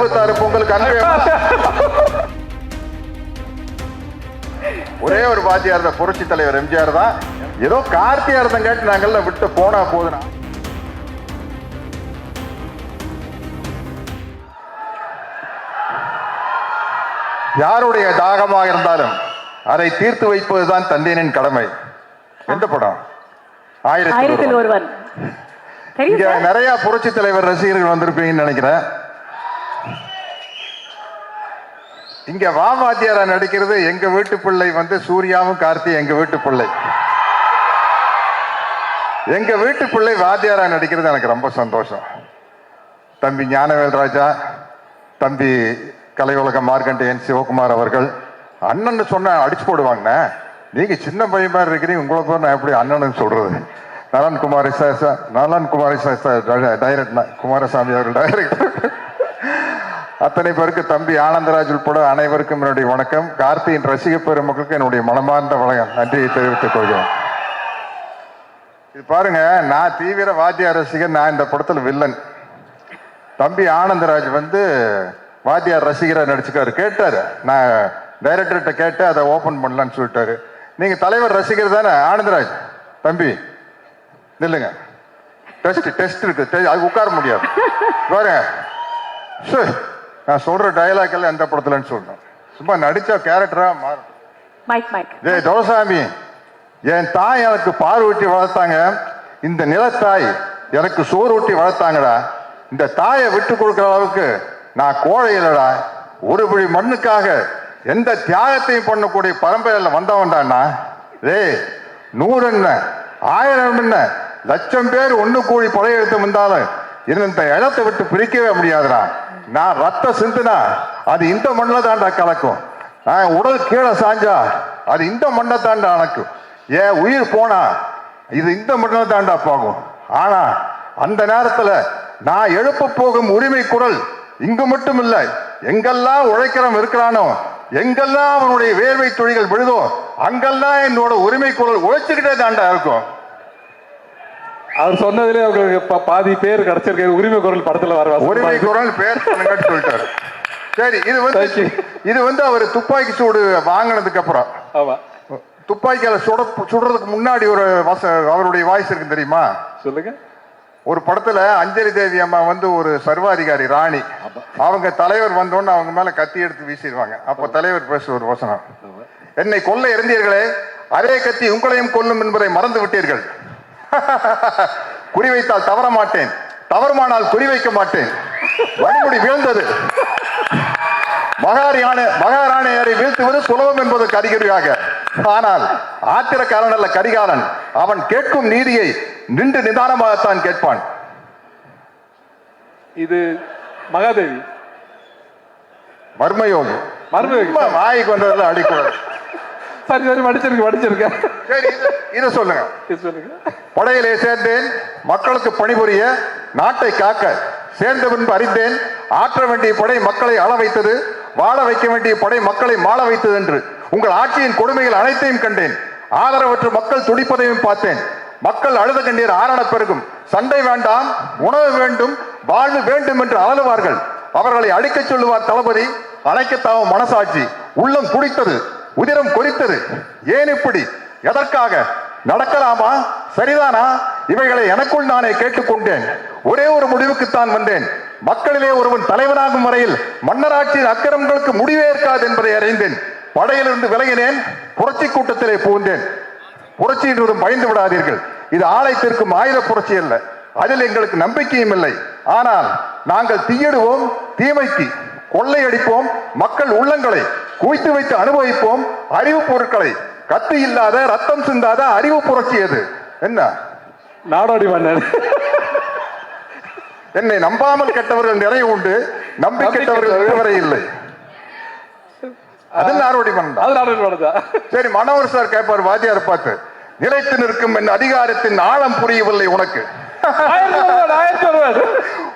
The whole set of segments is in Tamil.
அறுபத்தாறு பொங்கலுக்கு அன்பே ஒரே ஒரு வாத்தியார் தான் புரட்சி தலைவர் எம்ஜிஆர் தான். ஏதோ கார்த்தியா இருந்தங்காட்டி நாங்கள்ல விட்டு போனா போதுனா. யாருடைய தாகமாக இருந்தாலும் அதை தீர்த்து வைப்பதுதான் தந்தையனின் கடமை. எந்த படம்? ஆயிரத்தி ஆயிரத்தில் ஒருவன். நிறைய புரட்சி தலைவர் ரசிகர்கள் வந்திருப்பீங்கன்னு நினைக்கிறேன். இங்க வாமாத்தியாரா நடிக்கிறது எங்க வீட்டு பிள்ளை வந்து சூர்யாவும் கார்த்தி எங்க வீட்டு பிள்ளை. எங்க வீட்டு பிள்ளை வாத்தியாரா நடிக்கிறது எனக்கு ரொம்ப சந்தோஷம். தம்பி ஞானவேல் ராஜா தம்பி கலை உலக மார்க்கண்டேயன் சிவகுமார் அவர்கள் அண்ணன் சொன்ன அடிச்சு போடுவாங்கண்ணே. நீங்க சின்ன பையன் மாதிரி இருக்கிறீங்க உங்களை போய் நான் எப்படி அண்ணன் சொல்றது? நலன் குமாரி சார் நலன் குமாரி சார் டைரக்ட் குமாரசாமி அவர்கள் டைரக்டர். அத்தனை பேருக்கு தம்பி ஆனந்தராஜ் உட்பட அனைவருக்கும் என்னுடைய வணக்கம். கார்த்தியின் ரசிக பெருமக்களுக்கு என்னுடைய மனமார்ந்த வணக்கம். நன்றியை தெரிவித்துக் கொள்கிறேன் இது பாருங்க நான் தீவிர வாத்தியார் ரசிகர் நான் இந்த படத்தில் வில்லன். தம்பி ஆனந்தராஜ் வந்து வாத்தியார் ரசிகராக நடிச்சுக்காரு. கேட்டார். நான் டைரக்டர்கிட்ட கேட்டு அதை ஓப்பன் பண்ணலான்னு சொல்லிட்டாரு. நீங்கள் தலைவர் ரசிகர் தானே? ஆனந்தராஜ் தம்பி நில்லுங்க. டெஸ்ட் டெஸ்ட் இருக்கு. அது உட்கார முடியாது. பாருங்க. நான் சொல்ற டயலாக் எல்லாம் எந்த படத்துலன்னு சொல்றேன் சும்மா நடிச்ச கேரக்டரா மாறும் டேய் துரசாமி என் தாய் எனக்கு பால் ஊட்டி வளர்த்தாங்க. இந்த நிலத்தாய் எனக்கு சோறு ஊட்டி வளர்த்தாங்கடா. இந்த தாயை விட்டு கொடுக்குற அளவுக்கு நான் கோழை இல்லடா. ஒரு பிடி மண்ணுக்காக எந்த தியாகத்தையும் பண்ணக்கூடிய பரம்பரையில் வந்தவன்டாண்ணா டேய் நூறு என்ன ஆயிரம் என்ன லட்சம் பேர் ஒண்ணு கூடி படையெடுத்து வந்தாலும் இந்த இடத்தை விட்டு பிரிக்கவே முடியாதுடா. நான் ரத்த சிந்துனா அது இந்த மண்ணில் தாண்டா கலக்கும். நான் உடல் கீழே சாஞ்சா அது இந்த மண்ணை தாண்டா அணக்கும். ஏன் உயிர் போனா இது இந்த மண்ணில் தாண்டா போகும். ஆனா அந்த நேரத்தில் நான் எழுப்ப போகும் உரிமை குரல் இங்கு மட்டும் இல்லை எங்கெல்லாம் உழைக்கிறவன் இருக்கிறானோ எங்கெல்லாம் அவனுடைய வேர்வை துளிகள் விழுதோ அங்கெல்லாம் என்னோட உரிமை குரல் உழைச்சுக்கிட்டே தாண்டா இருக்கும். அவர் சொன்னதுல உங்களுக்கு பாதி பேர் கிடைச்சிருக்கு உரிமை குரல் படத்துல வர உரிமை குரல் பேர் சொல்லிட்டாரு. சரி இது வந்து. இது வந்து அவர் துப்பாக்கி சூடு வாங்கினதுக்கு அப்புறம். ஆமா. துப்பாக்கியால சுட சுடுறதுக்கு முன்னாடி ஒரு வச அவருடைய வாய்ஸ் இருக்கு தெரியுமா? சொல்லுங்க. ஒரு படத்துல அஞ்சலி தேவி அம்மா வந்து ஒரு சர்வாதிகாரி ராணி. அவங்க தலைவர் வந்தோன்னு அவங்க மேல கத்தி எடுத்து வீசிடுவாங்க. அப்ப தலைவர் பேச ஒரு வசனம். என்னை கொல்ல இருந்தீர்களே அதே கத்தி உங்களையும் கொல்லும் என்பதை மறந்து விட்டீர்கள். குறிவைத்தால் தவற மாட்டேன். தவறுமானால் குறிவைக்க மாட்டேன். வழிமுடி வீழ்ந்தது. மகாரியான மகாராணியரை வீழ்த்துவது சுலபம் என்பதற்கு அறிகுறியாக ஆனால் ஆத்திரக்காரன் அல்ல கரிகாலன். அவன் கேட்கும் நீதியை நின்று நிதானமாகத்தான் கேட்பான். இது மகாதேவி. மர்மயோகி. மர்மயோகி. வாய்க்கு வந்ததெல்லாம் அடிக்கூடாது சரி சரி படிச்சிருக்கேன் படிச்சிருக்கேன் சரி இது- சொல்லுங்க. சொல்லுங்க. படையிலே சேர்ந்தேன் மக்களுக்கு பணிபுரிய நாட்டை காக்க சேர்ந்த பின்பு அறிந்தேன் ஆற்ற வேண்டிய படை மக்களை ஆள வைத்தது வாழ வைக்க வேண்டிய படை மக்களை மாள வைத்தது என்று. உங்கள் ஆட்சியின் கொடுமைகள் அனைத்தையும் கண்டேன். ஆதரவற்ற மக்கள் துடிப்பதையும் பார்த்தேன். மக்கள் அழுத கண்ணீர் ஆரண பெருகும். சண்டை வேண்டாம் உணவு வேண்டும் வாழ்வு வேண்டும் என்று அலறுவார்கள் அவர்களை அடிக்கச் சொல்லுவார் தளபதி அணைக்கத்தாவும் மனசாட்சி. உள்ளம் குடித்தது உதிரம் கொதித்தது. ஏன் இப்படி? எதற்காக? நடக்கலாமா? சரிதானா? இவைகளை எனக்குள் நானே கேட்டுக்கொண்டேன். ஒரே ஒரு முடிவுக்குத்தான் வந்தேன். மக்களிலே ஒருவன் தலைவனாகும் வரையில் மன்னராட்சியின் அக்கிரமங்களுக்கு முடிவே இருக்காது என்பதை அறிந்தேன். படையிலிருந்து விலகினேன். புரட்சி கூட்டத்திலே புகுந்தேன். புரட்சி என்றும் பயந்து விடாதீர்கள். இது ஆலயத்திற்கும் ஆயுத புரட்சி அல்ல. அதில் எங்களுக்கு நம்பிக்கையும் இல்லை. ஆனால் நாங்கள் தீயிடுவோம் தீமைக்கு கொள்ளையடிப்போம். மக்கள் உள்ளங்களை குவித்து வைத்து அனுபவிப்போம் அறிவு பொருட்களை. கத்தி இல்லாத ரத்தம் சிந்தாத அறிவு புரட்சி அது என்ன? நாடோடி மன்னன். என்னை நம்பாமல் கெட்டவர்கள் நிறைய உண்டு. நம்பி கெட்டவர்கள் இதுவரை இல்லை. அது நாரோடி மன்னன் அது நாடோடி மன்னன் சரி மனோகர் சார் கேட்பார் வாத்தியார் பார்த்து நிலைத்து நிற்கும் என் அதிகாரத்தின் ஆழம் புரியவில்லை உனக்கு.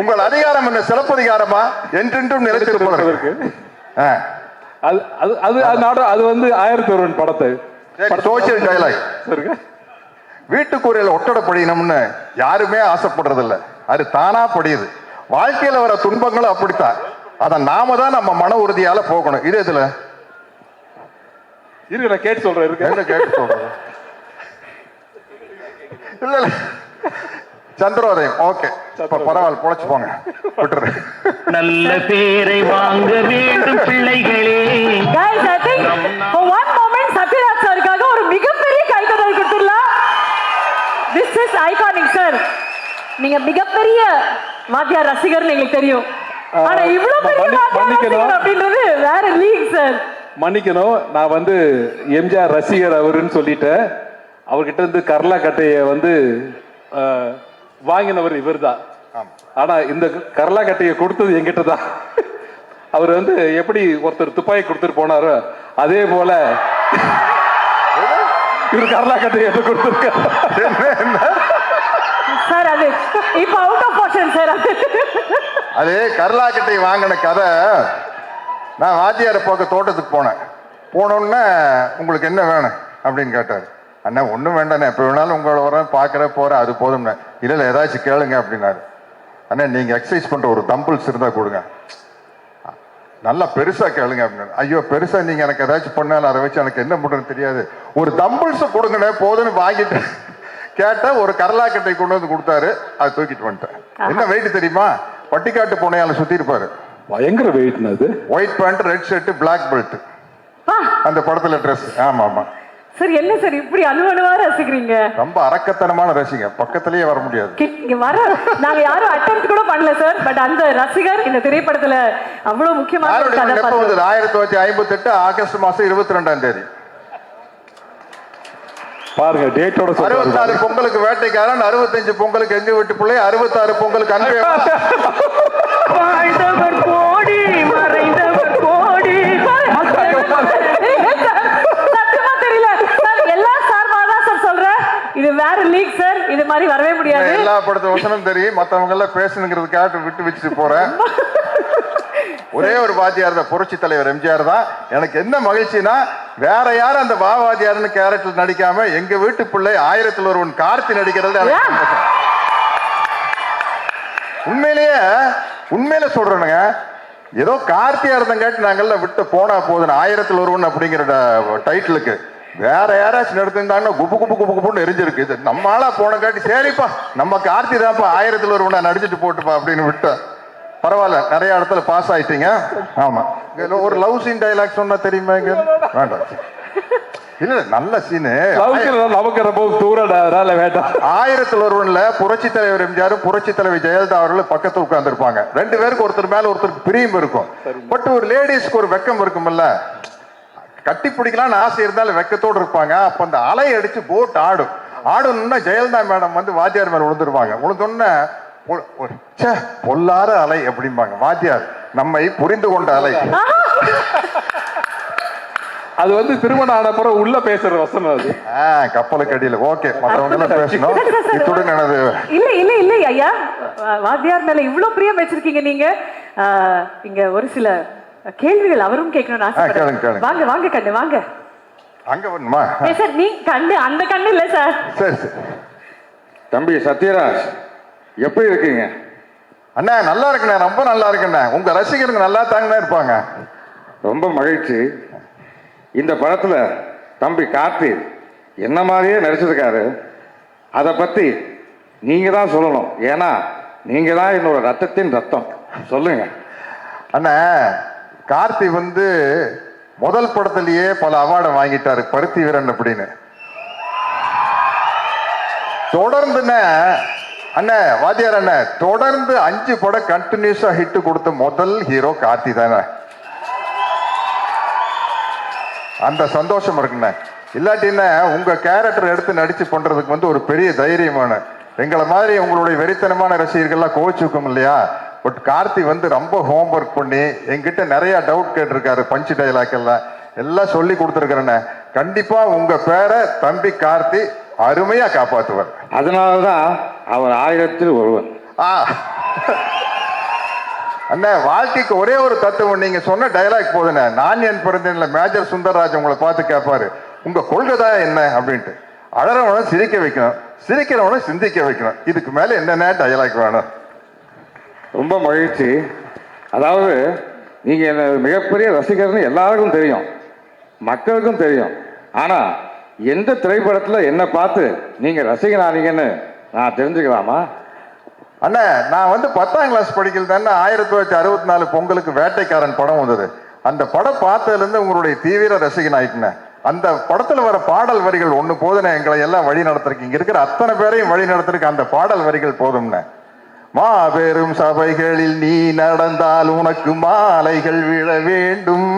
உங்கள் அதிகாரம் என்ன சிறப்பதிகாரமா? என்றென்றும் நிலைத்திருப்பதற்கு. அது அது அது அது நாடோ அது வந்து ஆயிரத்தி ஒருவன் படத்தை சோசியல் டயலாக் சொல்லுங்க வீட்டுக்கூரையில ஒட்டடை படியணும்னு யாருமே ஆசைப்படுறது இல்ல அது தானா படியுது வாழ்க்கையில வர துன்பங்களும் அப்படித்தான். அத நாம தான் நம்ம மன உறுதியால போகணும். இது எதுல இருக்கு நான் கேட்டு சொல்றேன் இருக்கு என்ன கேட்டு சொல்றது? இல்ல இல்ல. சந்திரோதயம். ஓகே. பரவாயில்ல பொழைச்சு போங்க. விட்டுரு. நல்ல பேரை வாங்க வேண்டும் பிள்ளைகளே. Guys, I think for one moment Sathyaraj சாருக்காக ஒரு மிகப்பெரிய கைத்தறல் கொடுத்துடலாம். திஸ் இஸ் ஐகானிக் சார் நீங்க மிகப்பெரிய வாத்தியார் ரசிகர்னு எங்களுக்கு தெரியும். ஆனா இவ்வளவு பெரிய மன்னி- வாத்தியார் மன்னிக்கணும். ரசிகர் அப்படின்றது வேற லீக் சார் மன்னிக்கணும். நான் வந்து எம்ஜிஆர் ரசிகர் அவருன்னு சொல்லிட்டேன். அவர்கிட்ட இருந்து கர்லா கட்டைய வந்து வாங்கினவர் இவர்தான். ஆனா இந்த கர்லா கட்டைய கொடுத்தது என்கிட்ட தான் அவர் வந்து எப்படி ஒருத்தர் துப்பாக்கி கொடுத்துட்டு போனாரோ அதே போல இவர் கர்லா கட்டைய என்கிட்ட கொடுத்துருக்காரு? சார் அது இப்ப அவுட் ஆஃப் போர்ஷன் சார் அது. அது கருளாக்கட்டை வாங்கின கதை. நான் வாத்தியாரை பார்க்க தோட்டத்துக்கு போனேன். போனோன்னே உங்களுக்கு என்ன வேணும் அப்படின்னு கேட்டார். அண்ணா ஒன்றும் வேண்டாண்ணே. எப்போ வேணாலும் உங்களை வரேன் பார்க்குறேன் போகிறேன் அது போதும்ண்ணே. இல்லை இல்லை ஏதாச்சும் கேளுங்க அப்படின்னாரு. அண்ணா நீங்கள் எக்ஸசைஸ் பண்ணுற ஒரு தம்பிள்ஸ் இருந்தால் கொடுங்க. நல்லா பெருசா கேளுங்க அப்படின்னு ஐயோ பெருசா நீங்க எனக்கு ஏதாச்சும் பண்ணாலும் அதை வச்சு எனக்கு என்ன பண்றதுன்னு தெரியாது. ஒரு தம்பிள்ஸ் கொடுங்கண்ணே போதுன்னு வாங்கிட்டு கேட்டா ஒரு கரலாக்கட்டை கொண்டு வந்து கொடுத்தாரு. அதை தூக்கிட்டு வந்துட்டேன். என்ன வெயிட் தெரியுமா? பட்டிக்காட்டு பூனையால சுத்தி இருப்பாரு. பயங்கர வெயிட்னு அது. White pant red shirt black belt ஆ, அந்த படத்துல ட்ரெஸ் ஆமா ஆமா சார் என்ன சார் இப்படி அணு அணுவா ரசிக்கிறீங்க? ரொம்ப அரக்கத்தனமான ரசிங்க பக்கத்திலேயே வர முடியாது. இங்க வர நாங்க யாரும் அட்டம் கூட பண்ணல சார் பட் அந்த ரசிகர் இந்த திரைப்படத்துல அவ்வளவு முக்கியமான ஆயிரத்தி தொள்ளாயிரத்தி ஐம்பத்தி எட்டு ஆகஸ்ட் மாசம் இருபத்தி ரெண்டாம் தேதி. பாருங்க டேட்டோட அறுபத்தாறு பொங்கலுக்கு வேட்டைக்காரன் அறுபத்தஞ்சு பொங்கலுக்கு எங்க வீட்டு பிள்ளை அறுபத்தாறு பொங்கலுக்கு அன்பே. இது வேற லீக் சார் இது மாதிரி வரவே முடியாது. எல்லா படத்து வசனம் தெரியும். மத்தவங்க எல்லாம் பேசணுங்கிறதுக்காக விட்டு வச்சுட்டு போறேன். ஒரே ஒரு வாத்தியார் தான் புரட்சி தலைவர் எம்ஜிஆர் தான். எனக்கு என்ன மகிழ்ச்சினா வேற யாரும் அந்த பாவாதியார்னு கேரக்டர் நடிக்காம எங்க வீட்டு பிள்ளை ஆயிரத்தில் ஒருவன் கார்த்தி நடிக்கிறது. உண்மையிலேயே உண்மையில சொல்றேனுங்க ஏதோ கார்த்தியா இருந்தங்காட்டி நாங்கெல்லாம் விட்டு போனா போதும் ஆயிரத்தில் ஒருவன் அப்படிங்கிற டைட்டிலுக்கு வேற யாராச்சும் எடுத்திருந்தாங்கன்னா குப்பு குப்பு குப்பு குப்புன்னு எரிஞ்சிருக்கு. இது நம்ம ஆளா போனங்காட்டி சரிப்பா நம்ம கார்த்தி தான்ப்பா ஆயிரத்தில் ஒருவனா நடிச்சிட்டு போட்டுப்பா அப்படின்னு விட்டேன். பரவாயில்ல நிறைய இடத்துல பாஸ் ஆயிட்டீங்க. ஆமா. ஒரு லவ் சீன் டைலாக் சொன்னா தெரியுமா இங்க? வேண்டாம். இல்ல நல்ல சீனு நமக்கு ரொம்ப வேண்டாம். ஆயிரத்தில் ஒருவன்ல புரட்சி தலைவர் எம்ஜிஆர் புரட்சி தலைவர் ஜெயலலிதா அவர்கள் பக்கத்துல உட்கார்ந்திருப்பாங்க. ரெண்டு பேருக்கு ஒருத்தர் மேல ஒருத்தருக்கு பிரியம் இருக்கும். பட் ஒரு லேடிஸ்க்கு ஒரு வெக்கம் இருக்கும்ல. கட்டி பிடிக்கலாம்னு ஆசை இருந்தாலும் வெக்கத்தோடு இருப்பாங்க. அப்ப அந்த அலை அடிச்சு போட் ஆடும். ஆடணும்னா ஜெயலலிதா மேடம் வந்து வாத்தியார் மேல விழுந்துருவாங்க. விழுந்தோன்னே பொல்லாத அலை அப்படிம்பாங்க. வாத்தியார் நம்மை புரிந்து கொண்ட அலை. அது வந்து திருமணம் ஆன பிறகு உள்ள பேசுற வசனம் அது. கப்பலுக்கு அடியில். ஓகே மற்றவங்க பேசணும். இத்துடன் எனது இல்ல இல்ல இல்ல ஐயா. வாத்தியார் மேல இவ்வளவு பிரியம் வச்சிருக்கீங்க நீங்க. ஆஹ், இங்க ஒரு சில கேள்விகள் அவரும் கேட்கணும்னு ஆசைப்படுறேன். வாங்க வாங்க கண்ணு வாங்க. அங்க வரணுமா? சார் நீ கண்ணு அந்த கண்ணு இல்ல சார். சரி சரி. தம்பி சத்யராஜ் எப்படி இருக்கீங்க? அண்ணா நல்லா இருக்குண்ணே ரொம்ப நல்லா இருக்குண்ணே. உங்க ரசிகருங்க நல்லா தாங்கண்ணே இருப்பாங்க. ரொம்ப மகிழ்ச்சி. இந்த படத்துல தம்பி கார்த்தி என்ன மாதிரியே நடிச்சிருக்காரு. அதை பத்தி நீங்க தான் சொல்லணும். ஏன்னா நீங்க தான் என்னோட ரத்தத்தின் ரத்தம். சொல்லுங்க. அண்ணா கார்த்தி வந்து முதல் படத்திலேயே பல அவார்டை வாங்கிட்டாரு பருத்தி வீரன் அப்படின்னு. தொடர்ந்துண்ணே அண்ணே வாத்தியார் அண்ணே தொடர்ந்து அஞ்சு படம் கண்டினியூஸா ஹிட் கொடுத்த முதல் ஹீரோ கார்த்தி தானே. அந்த சந்தோஷம் இருக்குண்ணே. இல்லாட்டின்னா உங்க கேரக்டர் எடுத்து நடிச்சு பண்றதுக்கு வந்து ஒரு பெரிய தைரியமான எங்களை மாதிரி உங்களுடைய வெறித்தனமான ரசிகர்கள்லாம் கோவிச்சுக்கும் இல்லையா? பட் கார்த்தி வந்து ரொம்ப ஹோம்ஒர்க் பண்ணி எங்கிட்ட நிறைய டவுட் கேட்டிருக்காரு பஞ்சு டைலாக் எல்லாம். எல்லாம் சொல்லி கொடுத்துருக்கிறேண்ணே கண்டிப்பா உங்க பேரை தம்பி கார்த்தி அருமையா காப்பாத்துவார். அதனால தான் அவர் ஆயிரத்தில் ஒருவன் ஆ. அண்ணா வாழ்க்கைக்கு ஒரே ஒரு தத்துவம் நீங்க சொன்ன டயலாக் போதுண்ணே. நான் என் பிறந்தேன்ல மேஜர் சுந்தரராஜ் உங்களை பார்த்து கேட்பாரு. உங்க கொள்கை தான் என்ன அப்படின்ட்டு. அழறவனை சிரிக்க வைக்கணும் சிரிக்கிறவனை சிந்திக்க வைக்கணும். இதுக்கு மேல என்னென்ன டயலாக் வேணும்? ரொம்ப மகிழ்ச்சி. அதாவது நீங்கள் என்ன மிகப்பெரிய ரசிகர்னு எல்லாருக்கும் தெரியும். மக்களுக்கும் தெரியும். ஆனால் எந்த திரைப்படத்தில் என்ன பார்த்து நீங்கள் ரசிகனானீங்கன்னு நான் தெரிஞ்சுக்கலாமா? அண்ணா நான் வந்து பத்தாம் கிளாஸ் படிக்கல தானே ஆயிரத்தி தொள்ளாயிரத்தி அறுபத்தி நாலு பொங்கலுக்கு வேட்டைக்காரன் படம் வந்தது. அந்த படம் பார்த்ததுலேருந்து உங்களுடைய தீவிர ரசிகன் ஆயிட்டுனேன் அந்த படத்தில் வர பாடல் வரிகள் ஒன்று போதுன்னு எங்களை எல்லாம் வழி நடத்திருக்கீங்க. இருக்கிற அத்தனை பேரையும் வழி நடத்துறதுக்கு அந்த பாடல் வரிகள் போதும்னே. மாபெரும் சபைகளில் நீ நடந்தால் உனக்கு மாலைகள் விழ வேண்டும்.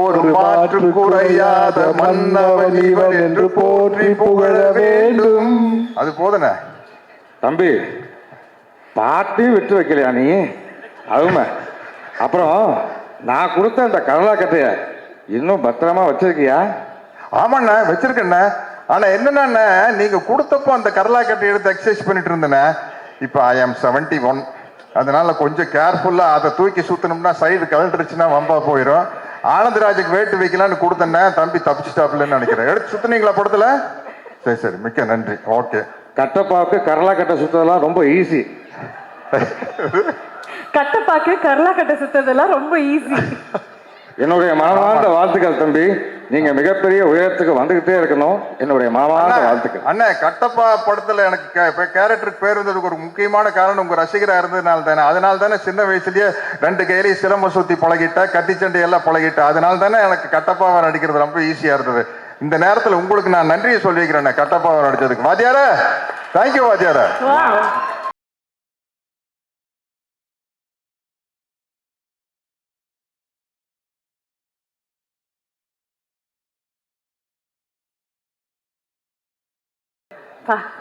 ஒரு மாற்று குறையாத மன்னவன் இவன் என்று போற்றி புகழ வேண்டும். அது போதுனே தம்பி பாட்டையும் விட்டு வைக்கலையா நீ? அருமை. அப்புறம் நான் கொடுத்த அந்த கடலா கட்டைய இன்னும் பத்திரமா வச்சிருக்கியா? ஆமாண்ணே வச்சிருக்கேண்ணே. ஆனா என்னன்னா நீங்க கொடுத்தப்போ அந்த கடலா கட்டை எடுத்து எக்ஸசைஸ் பண்ணிட்டு இருந்தேனே இப்போ ஐ ஆம் செவன்டி ஒன் அதனால கொஞ்சம் கேர்ஃபுல்லா அதை தூக்கி சுத்தணும்னா சைடு கழட்டுருச்சுன்னா வம்பா போயிடும் ஆனந்தராஜுக்கு வேட்டு வைக்கலான்னு கொடுத்தேன்னே தம்பி தப்பிச்சுட்டாப்லன்னு நினைக்கிறேன். எடுத்து சுத்துனீங்களா படத்துல? சரி சரி. மிக்க நன்றி. ஓகே கட்டப்பாவுக்கு கடலா கட்டை சுத்ததெல்லாம் ரொம்ப ஈஸி கட்டப்பாக்கு கரலா கட்ட சுத்ததெல்லாம் ரொம்ப ஈஸி என்னுடைய மனமார்ந்த வாழ்த்துக்கள் தம்பி. நீங்க மிகப்பெரிய உயரத்துக்கு வந்துகிட்டே இருக்கணும். என்னுடைய மனமார்ந்த வாழ்த்துக்கள். அண்ணா கட்டப்பா படத்துல எனக்கு கேரக்டருக்கு பேர் இருந்ததுக்கு ஒரு முக்கியமான காரணம் உங்க ரசிகரா இருந்ததுனால தானே. அதனால தானே சின்ன வயசுலயே ரெண்டு கையிலையும் சிலம்ப சுத்தி பழகிட்ட கத்திச்சண்டை எல்லாம் பழகிட்ட. அதனால தானே எனக்கு கட்டப்பாவை நடிக்கிறது ரொம்ப ஈஸியா இருந்தது. இந்த நேரத்துல உங்களுக்கு நான் நன்றியை சொல்லிக்கிறேன் கட்டப்பாவை நடிச்சதுக்கு. வாத்தியார தேங்க்யூ வாத்தியார. Pa.